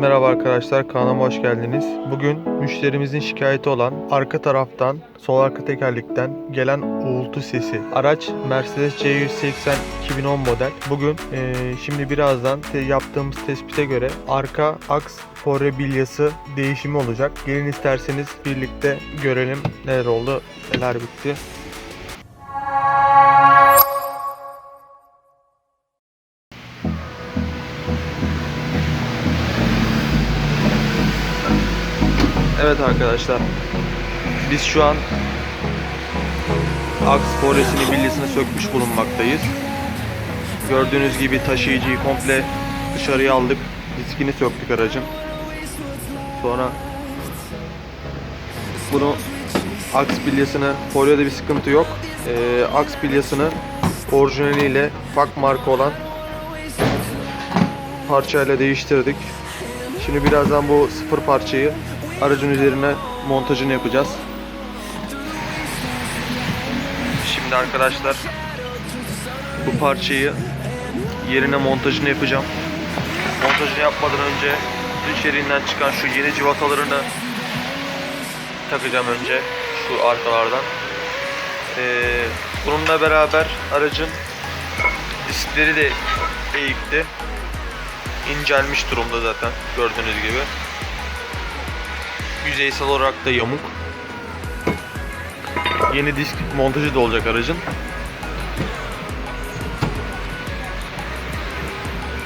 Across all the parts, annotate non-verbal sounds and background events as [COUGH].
Merhaba arkadaşlar kanalıma hoş geldiniz. Bugün müşterimizin şikayeti olan arka taraftan sol arka tekerlekten gelen uğultu sesi. Araç Mercedes C180 2010 model. Bugün eee, şimdi birazdan te- yaptığımız tespite göre arka aks fore bilyası değişimi olacak. Gelin isterseniz birlikte görelim neler oldu neler bitti. Evet arkadaşlar. Biz şu an aks foresini bilyasını sökmüş bulunmaktayız. Gördüğünüz gibi taşıyıcıyı komple dışarıya aldık. Diskini söktük aracın. Sonra bunu aks bilyasını folyoda bir sıkıntı yok. Ee, aks bilyasını orijinaliyle fak marka olan parçayla değiştirdik. Şimdi birazdan bu sıfır parçayı aracın üzerine montajını yapacağız. Şimdi arkadaşlar bu parçayı yerine montajını yapacağım. Montajını yapmadan önce içeriğinden çıkan şu yeni civatalarını takacağım önce şu arkalardan. Ee, bununla beraber aracın diskleri de eğikti. İncelmiş durumda zaten gördüğünüz gibi. Yüzeysel olarak da yamuk. Yeni disk montajı da olacak aracın.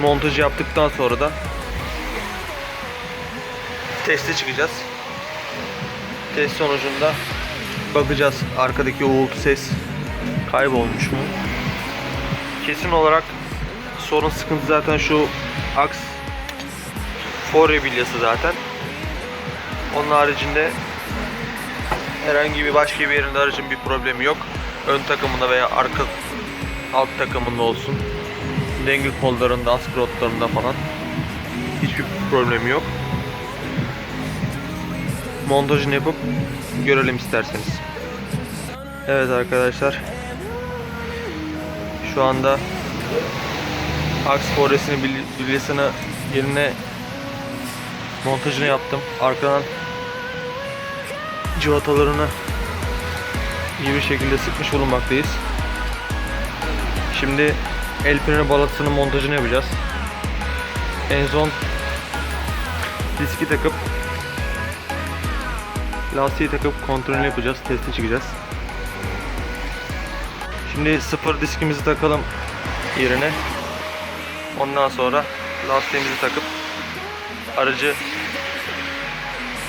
Montajı yaptıktan sonra da teste çıkacağız. Test sonucunda bakacağız arkadaki uğultu ses kaybolmuş mu? Kesin olarak sorun sıkıntı zaten şu aks fore bilyası zaten. Onun haricinde herhangi bir başka bir yerinde aracın bir problemi yok. Ön takımında veya arka alt takımında olsun. Denge kollarında, askı falan hiçbir problemi yok. Montajını yapıp görelim isterseniz. Evet arkadaşlar. Şu anda aks foresini bilyasını yerine montajını yaptım. Arkadan civatalarını iyi bir şekilde sıkmış bulunmaktayız. Şimdi el freni balatasının montajını yapacağız. En son diski takıp lastiği takıp kontrolünü yapacağız. Testi çıkacağız. Şimdi sıfır diskimizi takalım yerine. Ondan sonra lastiğimizi takıp aracı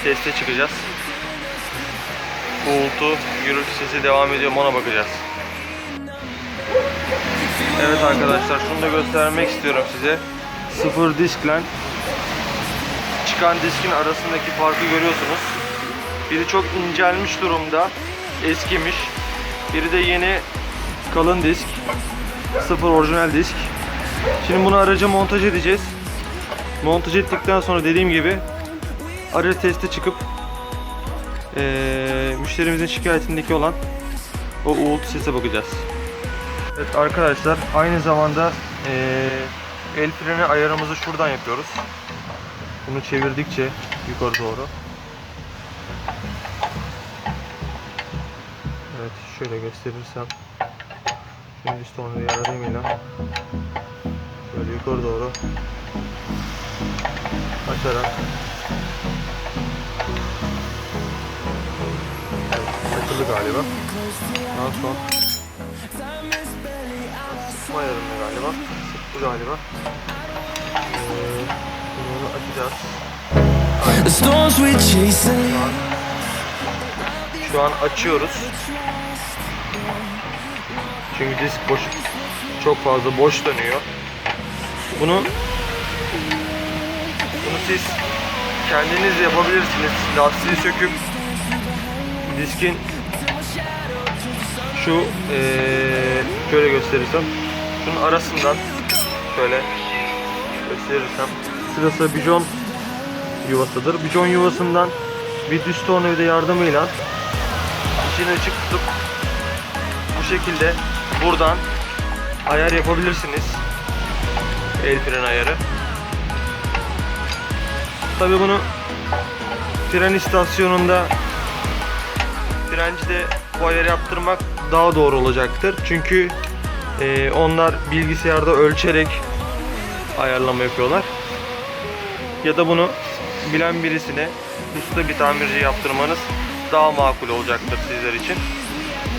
teste çıkacağız. Uğultu, gürültü sesi devam ediyor ona bakacağız. Evet arkadaşlar şunu da göstermek istiyorum size. Sıfır diskle çıkan diskin arasındaki farkı görüyorsunuz. Biri çok incelmiş durumda, eskimiş. Biri de yeni kalın disk. Sıfır orijinal disk. Şimdi bunu araca montaj edeceğiz. Montaj ettikten sonra dediğim gibi aracı teste çıkıp eee, müşterimizin şikayetindeki olan o uğultu sese bakacağız. Evet arkadaşlar aynı zamanda eee, el freni ayarımızı şuradan yapıyoruz. Bunu çevirdikçe yukarı doğru. Evet şöyle gösterirsem Şimdi işte onu yardımıyla Böyle yukarı doğru açarak Takılı galiba. Daha son sıkma ayarında galiba. Sıktı galiba. Ee, bunu açacağız. Şu şu an açıyoruz. Çünkü disk boş, çok fazla boş dönüyor. Bunu bunu siz kendiniz yapabilirsiniz. Lastiği söküp diskin şu eee, şöyle gösterirsem şunun arasından şöyle gösterirsem sırası bijon yuvasıdır. Bijon yuvasından bir düz tornavida yardımıyla içini açık tutup bu şekilde buradan ayar yapabilirsiniz. El fren ayarı. Tabii bunu tren istasyonunda frencide bu ayarı yaptırmak daha doğru olacaktır. Çünkü e, onlar bilgisayarda ölçerek ayarlama yapıyorlar. Ya da bunu bilen birisine usta bir tamirci yaptırmanız daha makul olacaktır sizler için.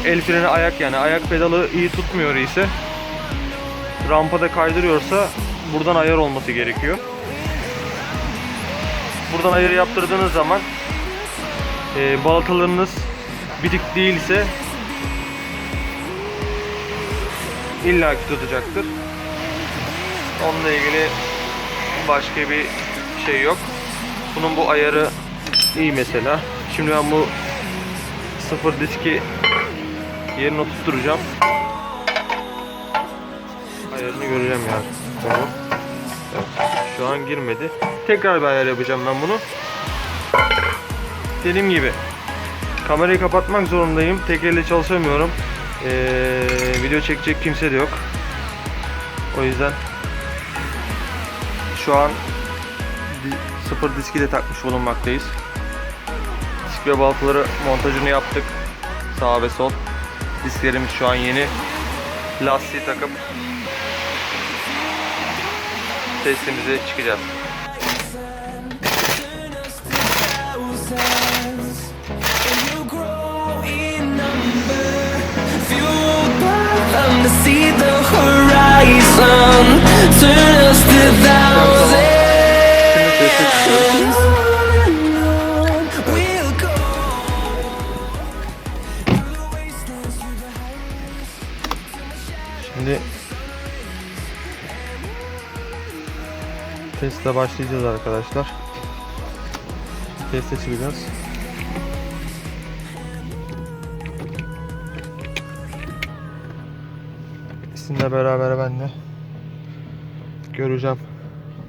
El freni ayak yani ayak pedalı iyi tutmuyor ise rampada kaydırıyorsa buradan ayar olması gerekiyor. Buradan ayarı yaptırdığınız zaman e, balatalarınız bitik değilse illaki tutacaktır. Onunla ilgili başka bir şey yok. Bunun bu ayarı iyi mesela. Şimdi ben bu sıfır diski yerine oturtturacağım. Ayarını göreceğim yani. Tamam. Evet. Şu an girmedi. Tekrar bir ayar yapacağım ben bunu. Dediğim gibi kamerayı kapatmak zorundayım. Tek çalışamıyorum. Ee, video çekecek kimse de yok. O yüzden şu an sıfır diski de takmış bulunmaktayız. Disk ve baltaları montajını yaptık. Sağ ve sol. Disklerimiz şu an yeni. Lastiği takıp testimize çıkacağız. See Şimdi teste başlayacağız arkadaşlar. Teste çıkacağız. Sizinle beraber ben de göreceğim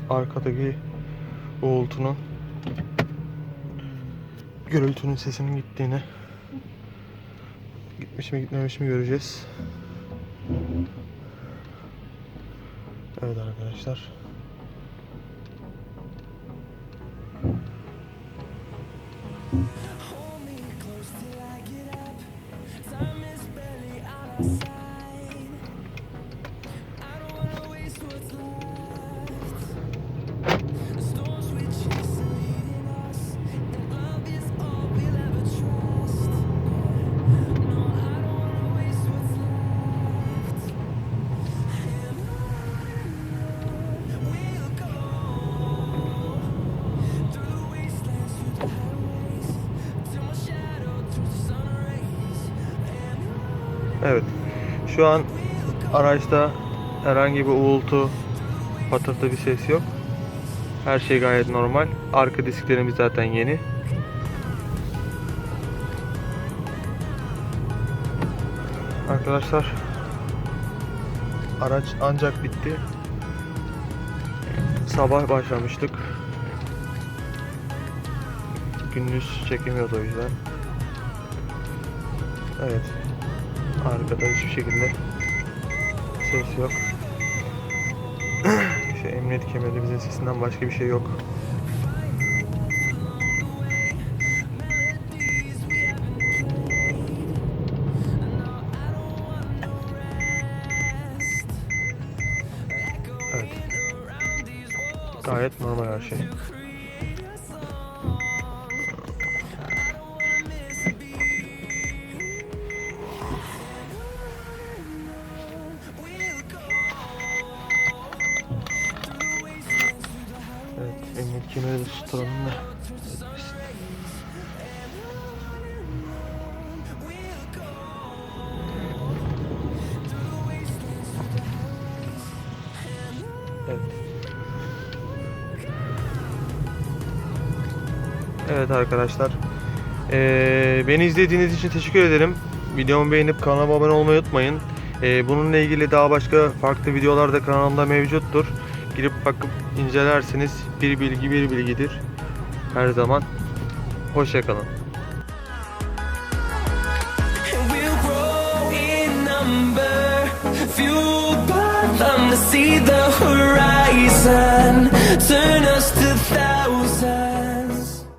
arkadaki uğultunun gürültünün sesinin gittiğini gitmiş mi gitmemiş mi göreceğiz. Evet arkadaşlar. Hold me. Şu an araçta herhangi bir uğultu, patırtı bir ses yok. Her şey gayet normal. Arka disklerimiz zaten yeni. Arkadaşlar araç ancak bitti. Sabah başlamıştık. Gündüz çekemiyordu o yüzden. Evet. Arkada hiçbir şekilde ses yok. [CLEARS THROAT] Şu emniyet kemerimizin sesinden başka bir şey yok. Evet. Gayet normal her şey. De tutalım da. Evet. Evet arkadaşlar. Ee, beni izlediğiniz için teşekkür ederim. Videomu beğenip kanalıma abone olmayı unutmayın. Ee, bununla ilgili daha başka farklı videolar da kanalımda mevcuttur. Girip bakıp incelersiniz. Bir bilgi bir bilgidir. Her zaman. Hoşçakalın. Fueled to see the horizon, turn us to thousands.